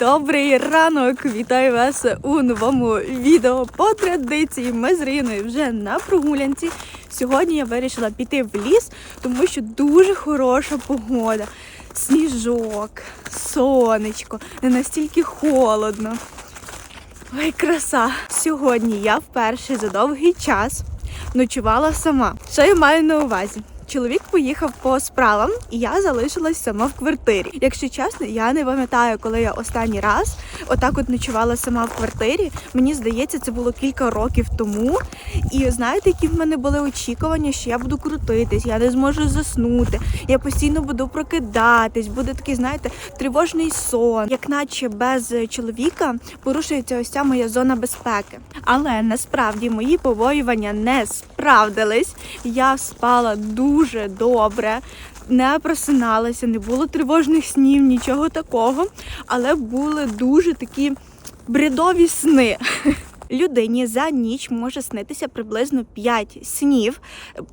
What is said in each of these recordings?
Добрий ранок! Вітаю вас у новому відео. По традиції ми з Риною вже на прогулянці. Сьогодні я вирішила піти в ліс, тому що дуже хороша погода. Сніжок, сонечко, не настільки холодно. Ой, краса! Сьогодні я вперше за довгий час ночувала сама. Що я маю на увазі? Чоловік поїхав по справам, і я залишилась сама в квартирі. Якщо чесно, я не пам'ятаю, коли я останній раз отак от ночувала сама в квартирі. Мені здається, це було кілька років тому. І знаєте, які в мене були очікування, що я буду крутитись, я не зможу заснути, я постійно буду прокидатись, буде такий, знаєте, тривожний сон, як наче без чоловіка порушується ось ця моя зона безпеки. Але насправді мої побоювання не справдились. Я спала дуже добре. Не просиналася, не було тривожних снів, нічого такого, але були дуже такі бредові сни. Людині за ніч може снитися приблизно 5 снів,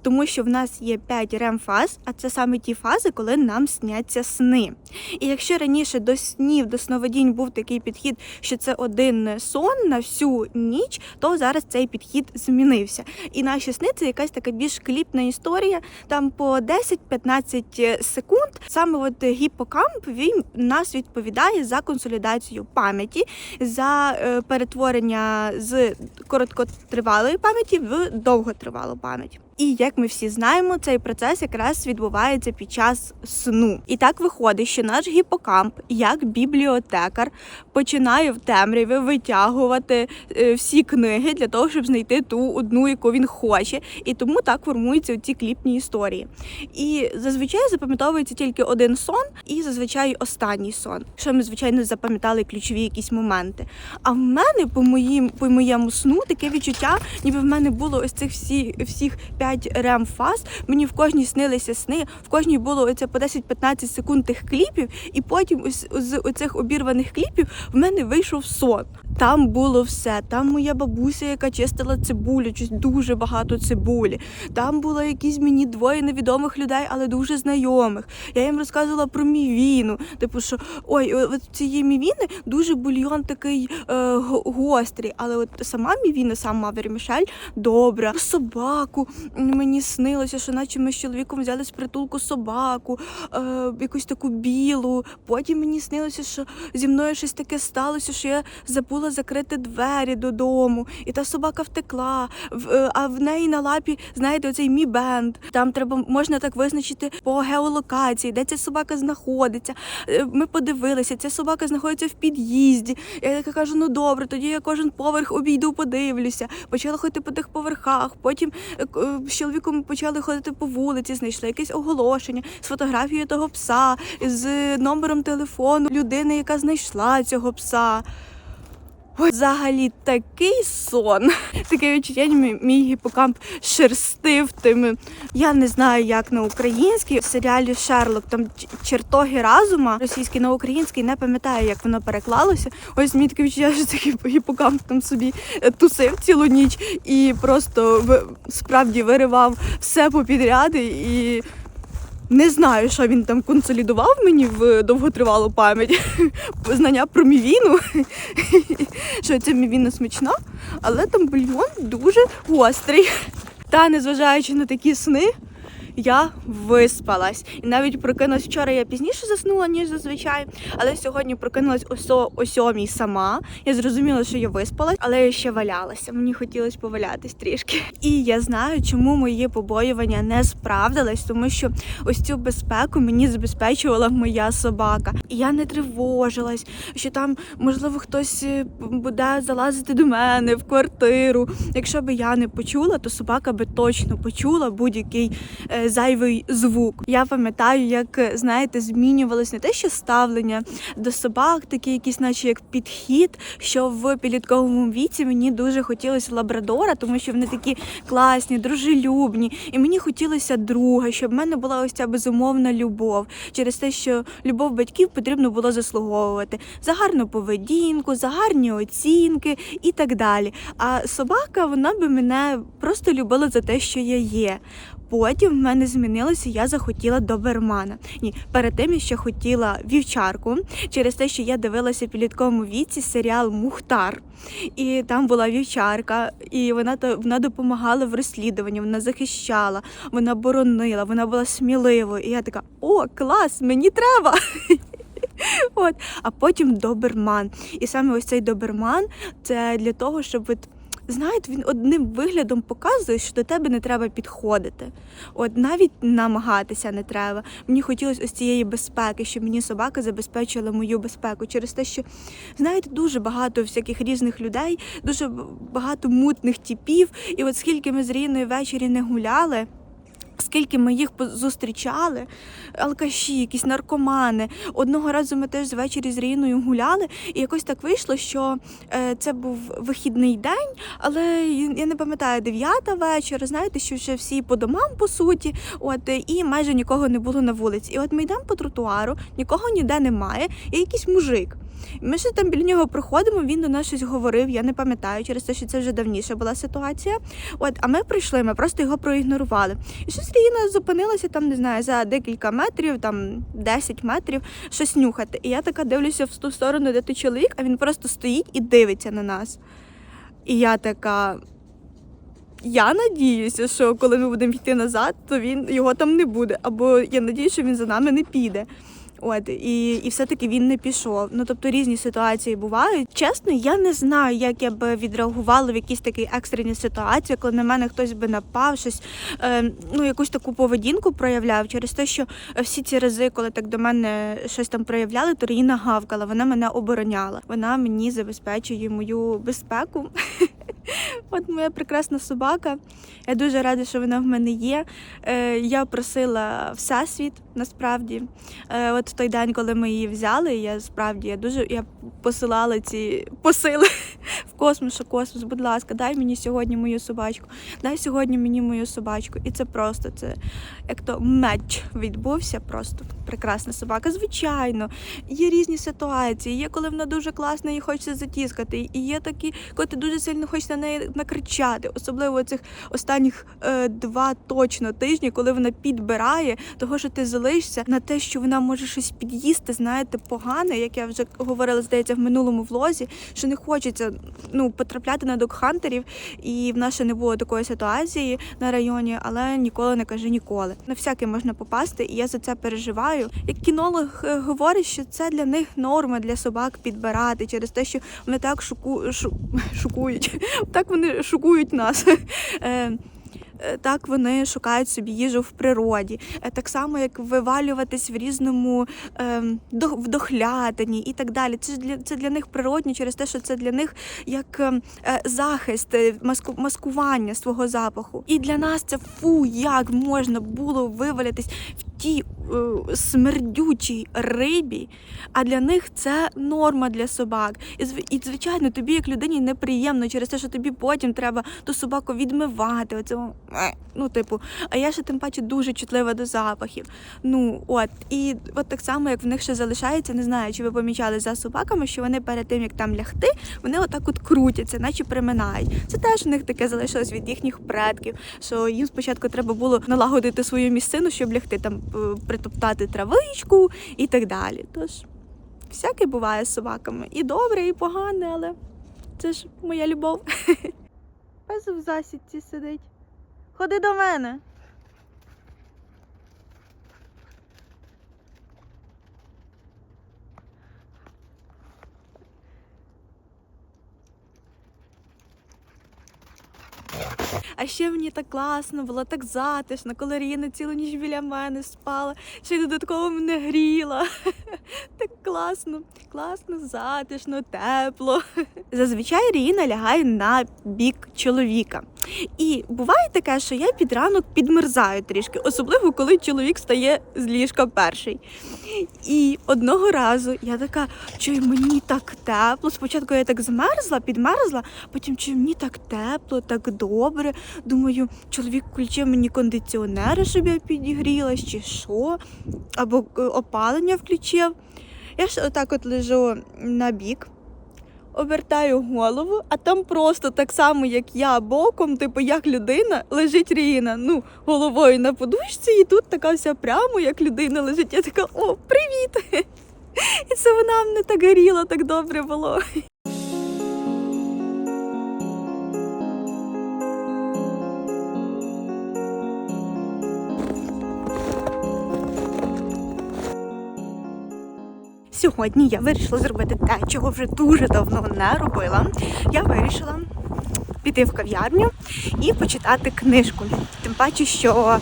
тому що в нас є 5 рем-фаз, а це саме ті фази, коли нам сняться сни. І якщо раніше до снів, до сновидінь був такий підхід, що це один сон на всю ніч, то зараз цей підхід змінився. І наші сни це якась така більш кліпна історія, там по 10-15 секунд. Саме от гіпокамп він нас відповідає за консолідацію пам'яті, за е, перетворення з короткотривалої пам'яті в довготривалу пам'ять. І як ми всі знаємо, цей процес якраз відбувається під час сну. І так виходить, що наш гіпокамп, як бібліотекар, починає в темряві витягувати е, всі книги для того, щоб знайти ту одну, яку він хоче. І тому так формуються ці кліпні історії. І зазвичай запам'ятовується тільки один сон, і зазвичай останній сон. Що ми, звичайно, запам'ятали ключові якісь моменти. А в мене по моїм по моєму сну таке відчуття, ніби в мене було ось цих всі всіх 5 рем-фаз. Мені в кожній снилися сни, в кожній було оце по 10-15 секунд тих кліпів, і потім з оцих обірваних кліпів в мене вийшов сон. Там було все. Там моя бабуся, яка чистила цибулю, щось дуже багато цибулі. Там було якісь мені двоє невідомих людей, але дуже знайомих. Я їм розказувала про мівіну. Типу, що ой, от цієї мівіни дуже бульйон такий е, гострий. Але от сама мівіна, сам Мавер Мішель, добра. Собаку мені снилося, що наче ми з чоловіком взяли з притулку собаку, е, якусь таку білу. Потім мені снилося, що зі мною щось таке сталося, що я забула закрити двері додому, і та собака втекла. В- е, А в неї на лапі, знаєте, оцей мій бенд. Там треба можна так визначити по геолокації, де ця собака знаходиться. Е, Ми подивилися, ця собака знаходиться в під'їзді. Я така кажу, ну добре, тоді я кожен поверх обійду, подивлюся. Почала ходити по тих поверхах. Потім е, е, з чоловіком почали ходити по вулиці, знайшли якесь оголошення з фотографією того пса, з номером телефону людини, яка знайшла цього пса. Ой, взагалі такий сон. Таке відчуття, мій гіпокамп шерстив тими. Я не знаю, як на українській в серіалі Шерлок там чертоги разума російський на український, не пам'ятаю, як воно переклалося. Ось мені таке відчуття, що цей гіпокамп там собі е, тусив цілу ніч і просто в- справді виривав все попідряд і. Не знаю, що він там консолідував мені в довготривалу пам'ять. Знання про мівіну, що ця мівіна смачна, але там бульйон дуже гострий. Та незважаючи на такі сни, я виспалась. І навіть прокинулась вчора. Я пізніше заснула, ніж зазвичай, але сьогодні прокинулась о, сьомій сама. Я зрозуміла, що я виспалась, але я ще валялася. Мені хотілося повалятись трішки. І я знаю, чому мої побоювання не справдились, тому що ось цю безпеку мені забезпечувала моя собака. І я не тривожилась, що там можливо хтось е, буде залазити до мене в квартиру. Якщо би я не почула, то собака би точно почула будь-який е, зайвий звук. Я пам'ятаю, як знаєте, змінювалось не те, що ставлення до собак, такий якийсь, наче як підхід, що в підлітковому віці мені дуже хотілося лабрадора, тому що вони такі класні, дружелюбні, і мені хотілося друга, щоб в мене була ось ця безумовна любов через те, що любов батьків потрібно було заслуговувати за гарну поведінку, за гарні оцінки і так далі. А собака, вона би мене просто любила за те, що я є. Потім в мене змінилося, я захотіла добермана. Ні, перед тим я ще хотіла вівчарку через те, що я дивилася в підлітковому віці серіал Мухтар. І там була вівчарка, і вона то вона допомагала в розслідуванні, вона захищала, вона боронила, вона була сміливою. І я така: о, клас, мені треба. От, а потім доберман. І саме ось цей доберман це для того, щоб знаєте, він одним виглядом показує, що до тебе не треба підходити. От навіть намагатися не треба. Мені хотілося ось цієї безпеки, щоб мені собака забезпечила мою безпеку. Через те, що знаєте, дуже багато всяких різних людей, дуже багато мутних типів. І от скільки ми з Ріною ввечері не гуляли. Скільки ми їх зустрічали, алкаші, якісь наркомани. Одного разу ми теж ввечері з Ріною гуляли, і якось так вийшло, що е, це був вихідний день, але я не пам'ятаю, дев'ята вечора, знаєте, що вже всі по домам, по суті, от і майже нікого не було на вулиці. І от ми йдемо по тротуару, нікого ніде немає, і якийсь мужик. Ми ще там біля нього проходимо, він до нас щось говорив, я не пам'ятаю, через те, що це вже давніше була ситуація. От, а ми прийшли, ми просто його проігнорували. І щось Ріна зупинилася там, не знаю, за декілька метрів, там 10 метрів, щось нюхати. І я така дивлюся в ту сторону, де той чоловік, а він просто стоїть і дивиться на нас. І я така. Я надіюся, що коли ми будемо йти назад, то він його там не буде. Або я надіюся, що він за нами не піде. От і, і все-таки він не пішов. Ну тобто різні ситуації бувають. Чесно, я не знаю, як я би відреагувала в якісь такі екстрені ситуації, коли на мене хтось би напав, щось е, ну якусь таку поведінку проявляв через те, що всі ці рази, коли так до мене щось там проявляли, то Ріна гавкала, вона мене обороняла. Вона мені забезпечує мою безпеку. От моя прекрасна собака. Я дуже рада, що вона в мене є. Е, я просила всесвіт насправді. Е, от в той день, коли ми її взяли, я справді я дуже я посилала ці посили в космос, що космос, будь ласка, дай мені сьогодні мою собачку, дай сьогодні мені мою собачку. І це просто це як то меч відбувся. Просто прекрасна собака. Звичайно, є різні ситуації. Є коли вона дуже класна і хочеться затіскати. І є такі, коли ти дуже сильно хочеш на неї накричати, особливо цих останніх е, два точно тижні, коли вона підбирає, того що ти залишишся на те, що вона може щось під'їсти, знаєте, погане, як я вже говорила, здається, в минулому влозі, що не хочеться ну потрапляти на докхантерів, і в нас ще не було такої ситуації на районі, але ніколи не кажи ніколи. На всяке можна попасти, і я за це переживаю. Як кінолог е, говорить, що це для них норма для собак підбирати через те, що вони так шуку, шу, шукують, так вони шукують нас. Е, е, Так вони шукають собі їжу в природі, Е, так само як вивалюватись в різному ем, в дохлятині і так далі. Це для це для них природні через те, що це для них як ем, захист, маску, маскування свого запаху. І для нас це фу, як можна було вивалятись в тій е, смердючій рибі, а для них це норма для собак. І, зв- і звичайно, тобі як людині неприємно через те, що тобі потім треба ту собаку відмивати. Е, ну, типу, а я ще тим паче дуже чутлива до запахів. Ну от і от так само, як в них ще залишається, не знаю, чи ви помічали за собаками, що вони перед тим як там лягти, вони отак от крутяться, наче приминають. Це теж в них таке залишилось від їхніх предків, що їм спочатку треба було налагодити свою місцину, щоб лягти там е, притоптати травичку і так далі. Тож всяке буває з собаками. І добре, і погане, але це ж моя любов. Пес в засідці сидить. Ходи до мене. А ще мені так класно було, так затишно, коли Ріна цілу ніч біля мене спала, ще й додатково мене гріла. Так класно, класно, затишно, тепло. Зазвичай Ріна лягає на бік чоловіка. І буває таке, що я під ранок підмерзаю трішки, особливо коли чоловік стає з ліжка перший. І одного разу я така, чую, мені так тепло. Спочатку я так змерзла, підмерзла, потім чую, мені так тепло, так добре. Думаю, чоловік включив мені кондиціонери, щоб я підігрілась, чи що, або е, опалення включив. Я ж отак от лежу на бік, обертаю голову, а там просто так само, як я боком, типу як людина, лежить Ріна. Ну, головою на подушці, і тут така вся прямо, як людина лежить. Я така, о, привіт! І це вона мене так горіла, так добре було. Сьогодні я вирішила зробити те, чого вже дуже давно не робила. Я вирішила піти в кав'ярню і почитати книжку. Тим паче, що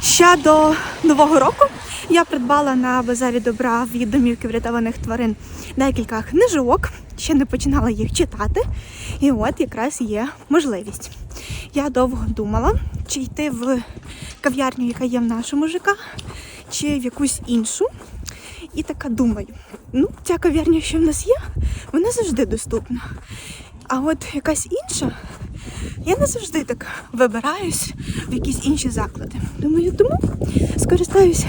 ще до Нового року я придбала на базарі добра від домівки врятованих тварин декілька книжок. Ще не починала їх читати, і от якраз є можливість. Я довго думала, чи йти в кав'ярню, яка є в нашому ЖК, чи в якусь іншу. І така думаю, ну, ця кав'ярня, що в нас є, вона завжди доступна. А от якась інша, я не завжди так вибираюсь в якісь інші заклади. Думаю, тому скористаюся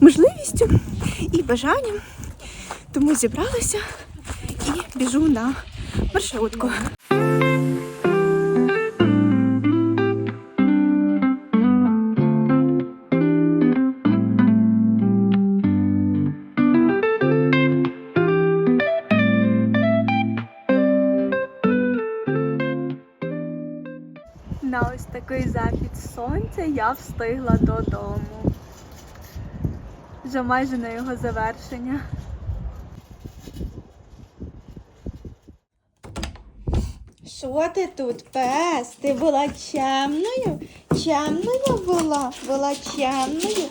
можливістю і бажанням. Тому зібралася і біжу на маршрутку. Такий захід сонця я встигла додому. Вже майже на його завершення. Що ти тут, пес? Ти була чемною? Чемною була? Була чемною?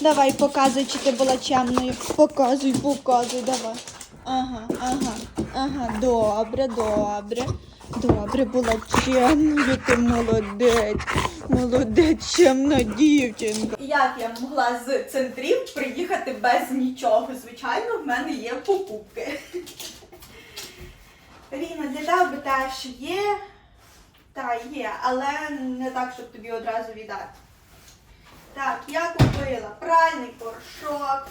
Давай, показуй, чи ти була чемною. Показуй, показуй, давай. Ага, ага, ага, добре, добре. Добре, була чемною, ти молодець. Молодець, чемна дівчинка. Як я могла з центрів приїхати без нічого? Звичайно, в мене є покупки. Ріна, для тебе теж є. Та є, але не так, щоб тобі одразу віддати. Так, я купила пральний порошок,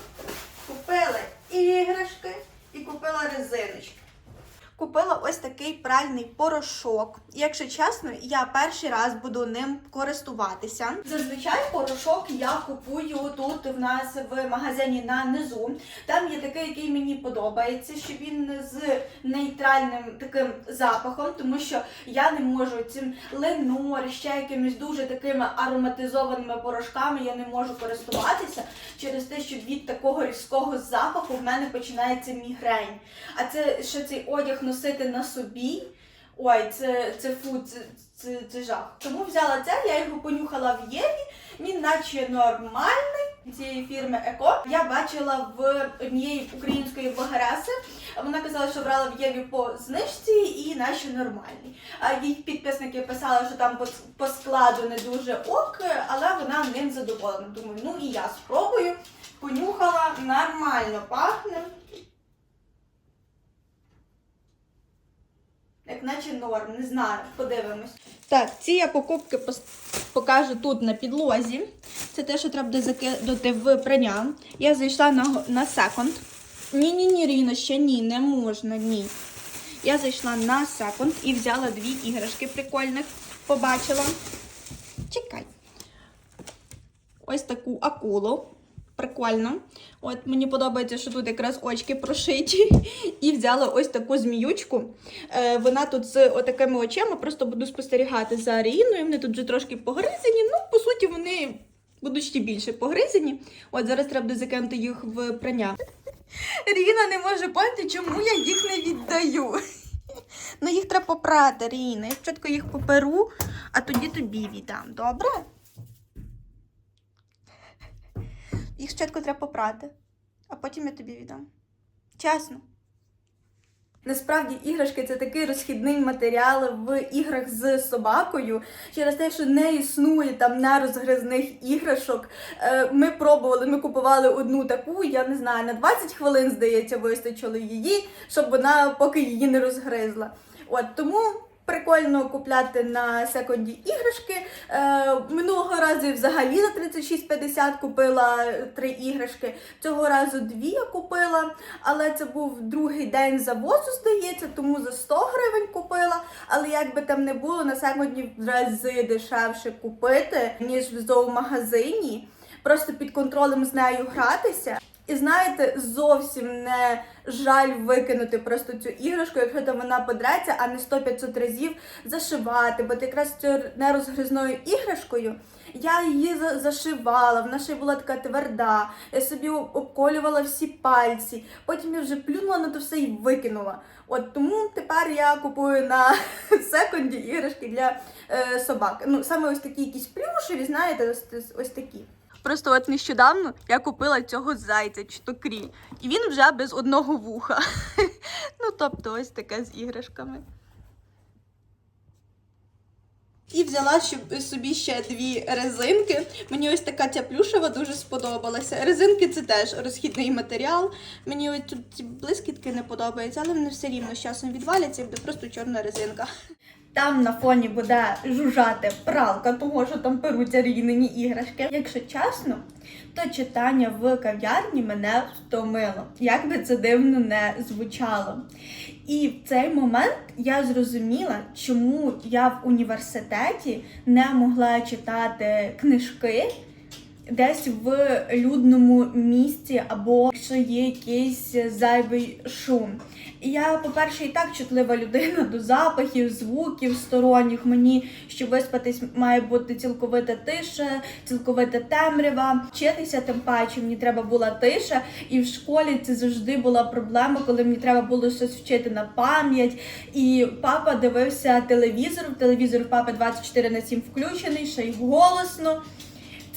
купила іграшки і купила резиночки. Купила ось такий пральний порошок. Якщо чесно, я перший раз буду ним користуватися. Зазвичай порошок я купую тут в нас в магазині на низу. Там є такий, який мені подобається, що він з нейтральним таким запахом, тому що я не можу цим ленор, ще якимись дуже такими ароматизованими порошками я не можу користуватися через те, що від такого різкого запаху в мене починається мігрень. А це ще цей одяг носити на собі. Ой, це, це фу, це, це, це жах. Тому взяла це, я його понюхала в Єві. Він наче нормальний цієї фірми Еко. Я бачила в однієї української блогереси. Вона казала, що брала в Єві по знижці і наче нормальний. А їй підписники писали, що там по складу не дуже ок, але вона ним задоволена. Думаю, ну і я спробую. Понюхала, нормально пахне. Як наче норм, не знаю, подивимось. Так, ці я покупки покажу тут на підлозі. Це те, що треба закидати в прання. Я зайшла на, на секонд. Ні, ні, Ріна, ще ні, не можна, ні. Я зайшла на секонд і взяла дві іграшки прикольних. Побачила. Чекай. Ось таку акулу. Прикольно. От мені подобається, що тут якраз очки прошиті. І взяла ось таку зміючку. Е, вона тут з отакими очима, просто буду спостерігати за Ріною. Вони тут вже трошки погризені. Ну, по суті, вони будуть ще більше погризені. От зараз треба закинути їх в прання. Ріна не може поняти, чому я їх не віддаю. Ну, їх треба попрати, Ріна. Я спочатку їх поперу, а тоді тобі віддам. Добре? Їх спочатку треба попрати, а потім я тобі віддам. Чесно. Насправді іграшки це такий розхідний матеріал в іграх з собакою. Через те, що не існує там нерозгризних іграшок. Е, Ми пробували, ми купували одну таку, я не знаю, на 20 хвилин, здається, вистачило її, щоб вона поки її не розгризла. От тому Прикольно купляти на секонді іграшки. Е, минулого разу взагалі за 36,50 купила три іграшки. Цього разу дві я купила, але це був другий день завозу, здається, тому за 100 гривень купила. Але як би там не було, на секонді в рази дешевше купити, ніж в зоомагазині. Просто під контролем з нею гратися. І знаєте, зовсім не жаль викинути просто цю іграшку, якщо там вона подреться, а не 100-500 разів зашивати. Бо ти якраз цією нерозгризною іграшкою я її за- зашивала, вона ще була така тверда. Я собі обколювала всі пальці. Потім я вже плюнула на то все і викинула. От тому тепер я купую на секонді іграшки для е, собак. Ну саме ось такі якісь плюшеві, знаєте, ось, ось такі. Просто от нещодавно я купила цього зайця чи то кріль, і він вже без одного вуха. ну тобто, ось таке з іграшками. І взяла собі ще дві резинки. Мені ось така ця плюшева дуже сподобалася. Резинки це теж розхідний матеріал. Мені ось тут ці блискітки не подобаються, але вони все рівно з часом відваляться і буде просто чорна резинка. Там на фоні буде жужжати пралка, тому що там перуться рівнені іграшки. Якщо чесно, то читання в кав'ярні мене втомило, як би це дивно не звучало. І в цей момент я зрозуміла, чому я в університеті не могла читати книжки десь в людному місці, або якщо є якийсь зайвий шум. Я, по-перше, і так чутлива людина до запахів, звуків сторонніх. Мені, щоб виспатись, має бути цілковита тиша, цілковита темрява. Вчитися тим паче мені треба була тиша, і в школі це завжди була проблема, коли мені треба було щось вчити на пам'ять. І папа дивився телевізор. Телевізор папи 24 на 7 включений, ще й голосно.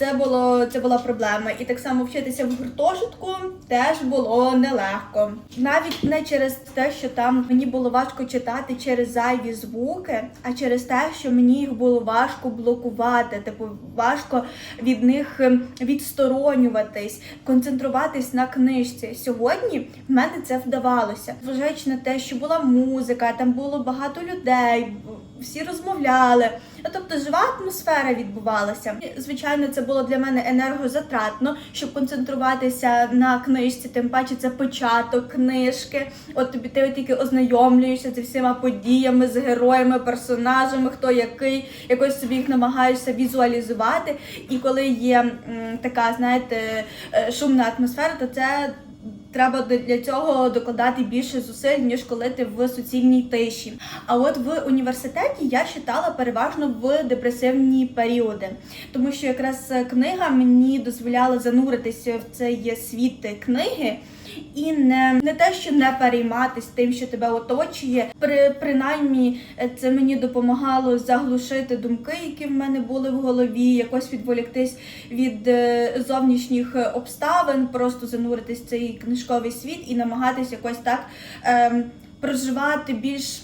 Це було це була проблема. І так само вчитися в гуртожитку теж було нелегко. Навіть не через те, що там мені було важко читати через зайві звуки, а через те, що мені їх було важко блокувати. Типу, важко від них ем, відсторонюватись, концентруватись на книжці. Сьогодні в мене це вдавалося. Зважаючи на те, що була музика, там було багато людей, всі розмовляли. Тобто жива атмосфера відбувалася. І, Звичайно, це було для мене енергозатратно, щоб концентруватися на книжці, тим паче це початок книжки. От тобі ти тільки ознайомлюєшся зі всіма подіями, з героями, персонажами, хто який, якось собі їх намагаєшся візуалізувати. І коли є м, така, знаєте, е, шумна атмосфера, то це Треба для цього докладати більше зусиль, ніж коли ти в суцільній тиші. А от в університеті я читала переважно в депресивні періоди, тому що якраз книга мені дозволяла зануритися в цей світ книги. І не, не те, що не перейматись тим, що тебе оточує. При принаймні е, це мені допомагало заглушити думки, які в мене були в голові, якось відволіктись від е, зовнішніх е, обставин, просто зануритись в цей книжковий світ і намагатись якось так ем, проживати більш.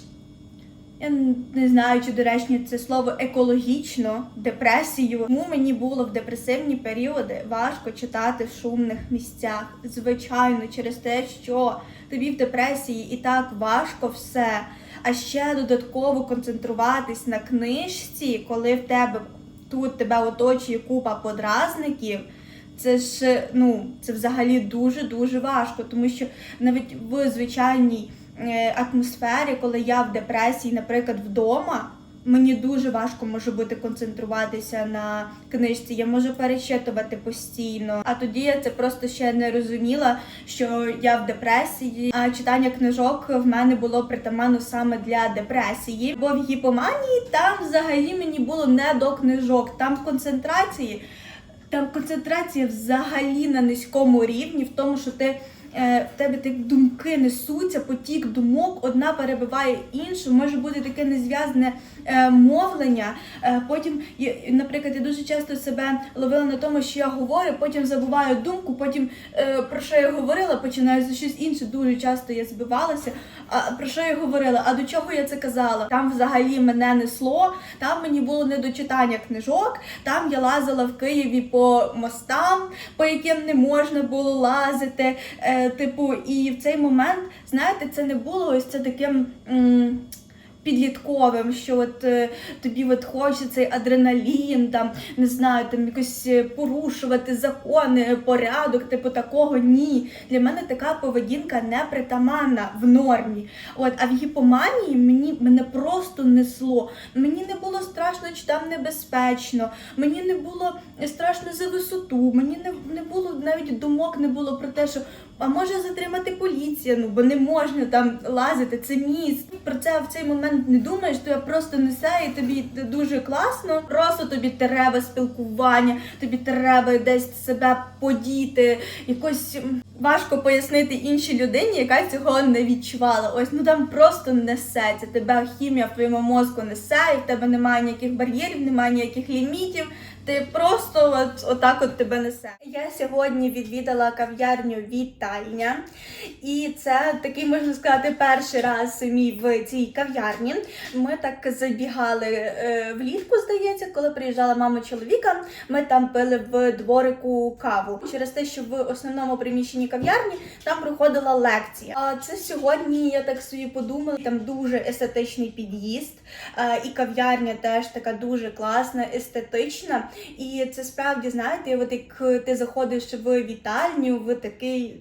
Я не знаю, чи доречне це слово екологічно депресію. Тому мені було в депресивні періоди важко читати в шумних місцях. Звичайно, через те, що тобі в депресії і так важко все. А ще додатково концентруватись на книжці, коли в тебе тут тебе оточує купа подразників. Це ж ну це взагалі дуже дуже важко, тому що навіть в звичайній атмосфері, коли я в депресії, наприклад, вдома, мені дуже важко може бути концентруватися на книжці. Я можу перечитувати постійно. А тоді я це просто ще не розуміла, що я в депресії. А читання книжок в мене було притаманно саме для депресії. Бо в гіпоманії там взагалі мені було не до книжок, там концентрації. Там концентрація взагалі на низькому рівні, в тому, що ти е, в тебе так думки несуться, потік думок, одна перебиває іншу, може бути таке незв'язне е, мовлення. Е, потім, наприклад, я дуже часто себе ловила на тому, що я говорю, потім забуваю думку, потім е, про що я говорила, починаю за щось інше. Дуже часто я збивалася. А про що я говорила? А до чого я це казала? Там взагалі мене несло, там мені було не до читання книжок, там я лазила в Києві по мостам, по яким не можна було лазити. Е, типу, і в цей момент, знаєте, це не було ось це таким. Підлітковим, що от е, тобі от хочеться цей адреналін, там не знаю, там якось е, порушувати закони, порядок, типу такого ні. Для мене така поведінка непритаманна в нормі. От, а в гіпоманії мені мене просто несло. Мені не було страшно чи там небезпечно, мені не було страшно за висоту, мені не, не було навіть думок не було про те, що а може затримати поліція, ну бо не можна там лазити, це міст. Про це в цей момент не думаєш, то я просто несе і тобі дуже класно. Просто тобі треба спілкування, тобі треба десь себе подіти, якось важко пояснити іншій людині, яка цього не відчувала. Ось ну там просто несеться. Тебе хімія в твоєму мозку несе, і в тебе немає ніяких бар'єрів, немає ніяких лімітів. Ти просто от отак от тебе несе. Я сьогодні відвідала кав'ярню Вітальня, і це такий можна сказати перший раз мій в цій кав'ярні. Ми так забігали е, влітку, здається, коли приїжджала мама чоловіка. Ми там пили в дворику каву через те, що в основному приміщенні кав'ярні там проходила лекція. А це сьогодні я так собі подумала. Там дуже естетичний під'їзд, і кав'ярня теж така дуже класна, естетична. І це справді знаєте, от як ти заходиш в вітальню, в такий.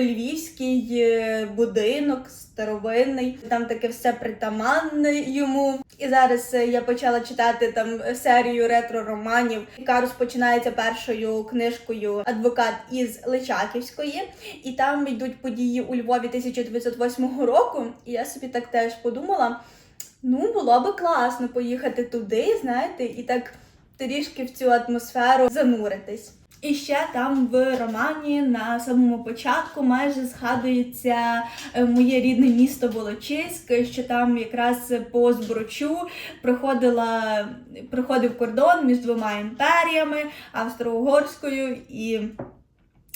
Львівський е, будинок старовинний, там таке все притаманне йому. І зараз е, я почала читати там серію ретро-романів, яка розпочинається першою книжкою Адвокат із Личаківської, і там йдуть події у Львові 1908 року. І я собі так теж подумала: ну було би класно поїхати туди, знаєте, і так трішки в цю атмосферу зануритись. І ще там в романі на самому початку майже згадується е, моє рідне місто Волочиськ, що там якраз по збручу проходила проходив кордон між двома імперіями Австро-Угорською і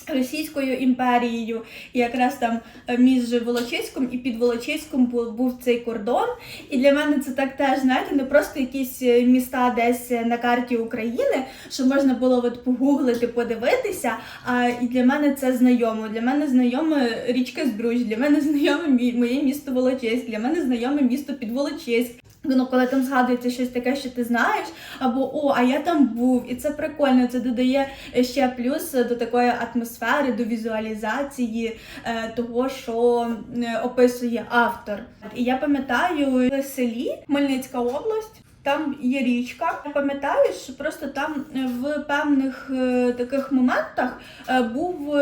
Російською імперією, і якраз там е, між Волочиськом і під Волочиськом бу- був цей кордон. І для мене це так теж, знаєте, не просто якісь е, міста десь на карті України, що можна було от погуглити, подивитися. А і для мене це знайомо. Для мене знайоме річка Збруч, для мене знайоме моє місто Волочиськ, для мене знайоме місто Підволочиськ. Ну, коли там згадується щось таке, що ти знаєш, або о, а я там був, і це прикольно. Це додає ще плюс до такої атмосфери, до візуалізації е, того, що е, описує автор. І я пам'ятаю в селі Хмельницька область. Там є річка. Я пам'ятаю, що просто там е, в певних е, таких моментах е, був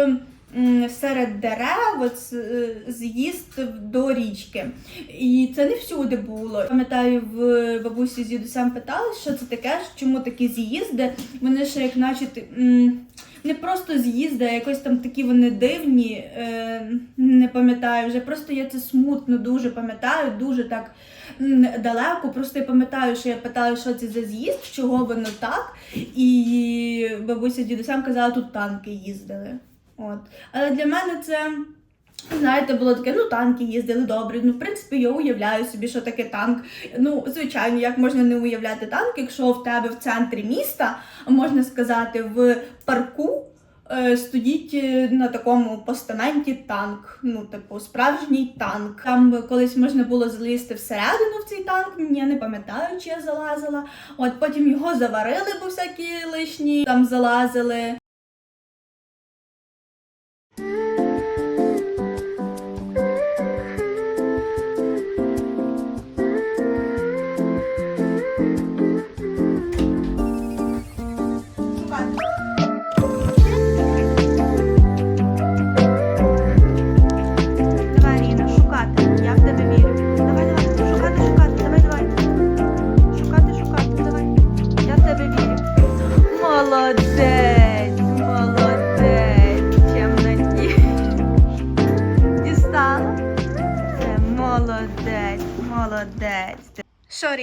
серед дерев е, з'їзд до річки. І це не всюди було. Пам'ятаю, в бабусі з дідусем питали, що це таке, чому такі з'їзди. Вони ще як наче не просто з'їзди, а якось там такі вони дивні. Е, не пам'ятаю вже. Просто я це смутно дуже пам'ятаю, дуже так далеко. Просто я пам'ятаю, що я питала, що це за з'їзд, чого воно так. І бабуся з дідусем казала, тут танки їздили. От. Але для мене це. Знаєте, було таке, ну танки їздили добре. Ну, в принципі, я уявляю собі, що таке танк. Ну, звичайно, як можна не уявляти танк, якщо в тебе в центрі міста, можна сказати, в парку е, стоїть е, на такому постаменті танк. Ну, типу, справжній танк. Там колись можна було залізти всередину в цей танк. Я не пам'ятаю, чи я залазила. От потім його заварили, бо всякі лишні там залазили.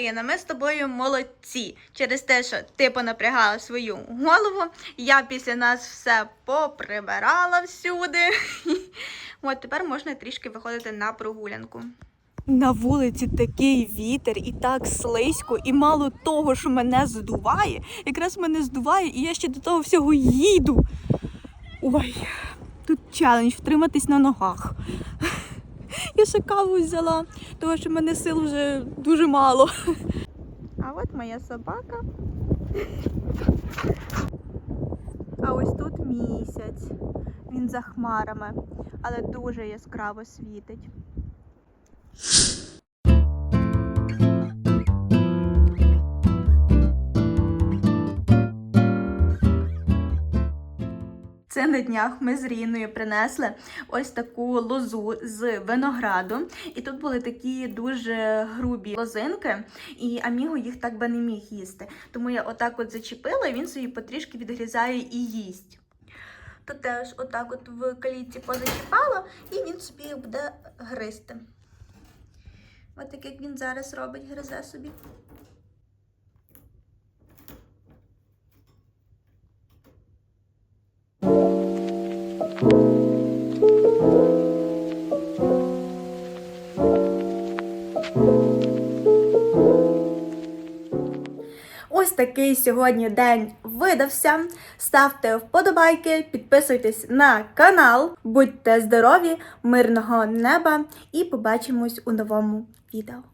Що, Ріна, ми з тобою молодці. Через те, що ти понапрягала свою голову, я після нас все поприбирала всюди. От тепер можна трішки виходити на прогулянку. На вулиці такий вітер і так слизько, і мало того, що мене здуває, якраз мене здуває, і я ще до того всього їду. Ой, тут челендж втриматись на ногах. Я ще каву взяла, тому що в мене сил вже дуже мало. А от моя собака. А ось тут місяць. Він за хмарами, але дуже яскраво світить. Це на днях ми з Ріною принесли ось таку лозу з винограду. І тут були такі дуже грубі лозинки, і Аміго їх так би не міг їсти. Тому я отак от зачепила, і він собі потрішки відгрізає і їсть. Тут теж отак от в калітці позачіпала, і він собі буде гризти. От так як він зараз робить, гризе собі. Такий сьогодні день видався. Ставте вподобайки, підписуйтесь на канал, будьте здорові, мирного неба і побачимось у новому відео.